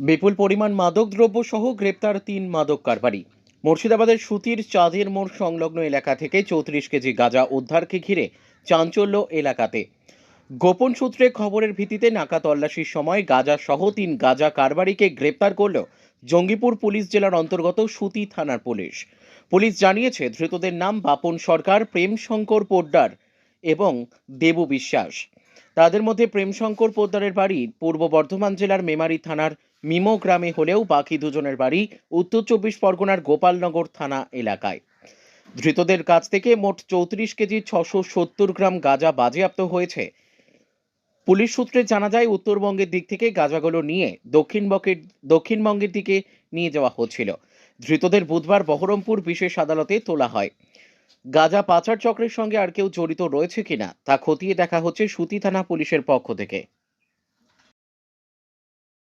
বিপুল পরিমাণ মাদকদ্রব্য সহ গ্রেপ্তার তিন মাদক কারবারি। মুর্শিদাবাদের সুতির চাঁদের মোড় সংলগ্ন এলাকা থেকে চৌত্রিশ কেজি গাঁজা উদ্ধারকে ঘিরে চাঞ্চল্য এলাকাতে। গোপন সূত্রে খবরের ভিত্তিতে নাকা তল্লাশির সময় গাঁজা সহ তিন গাঁজা কারবারিকে গ্রেপ্তার করল জঙ্গিপুর পুলিশ জেলার অন্তর্গত সুতি থানার পুলিশ। পুলিশ জানিয়েছে, ধৃতদের নাম বাপন সরকার প্রেম শঙ্কর পোড্ডার এবং দেবু বিশ্বাস। তাদের মধ্যে প্রেমশঙ্কর পোদ্দারের বাড়ি পূর্ব বর্ধমান জেলার মেমারি থানার মিমো গ্রামে হলেও বাকি দুজনের বাড়ি উত্তর চব্বিশ পরগনার গোপালনগর থানা এলাকায়। ধৃতদের কাছ থেকে মোট চৌত্রিশ কেজি ছশো সত্তর গ্রাম গাঁজা বাজেয়াপ্ত হয়েছে। পুলিশ সূত্রে জানা যায়, উত্তরবঙ্গের দিক থেকে গাঁজাগুলো নিয়ে দক্ষিণবঙ্গের দক্ষিণবঙ্গের দিকে নিয়ে যাওয়া হচ্ছিল। ধৃতদের বুধবার বহরমপুর বিশেষ আদালতে তোলা হয়। গাঁজা পাচার চক্রের সঙ্গে আর কেউ জড়িত রয়েছে কিনা তা খতিয়ে দেখা হচ্ছে সুতি থানা পুলিশের পক্ষ থেকে।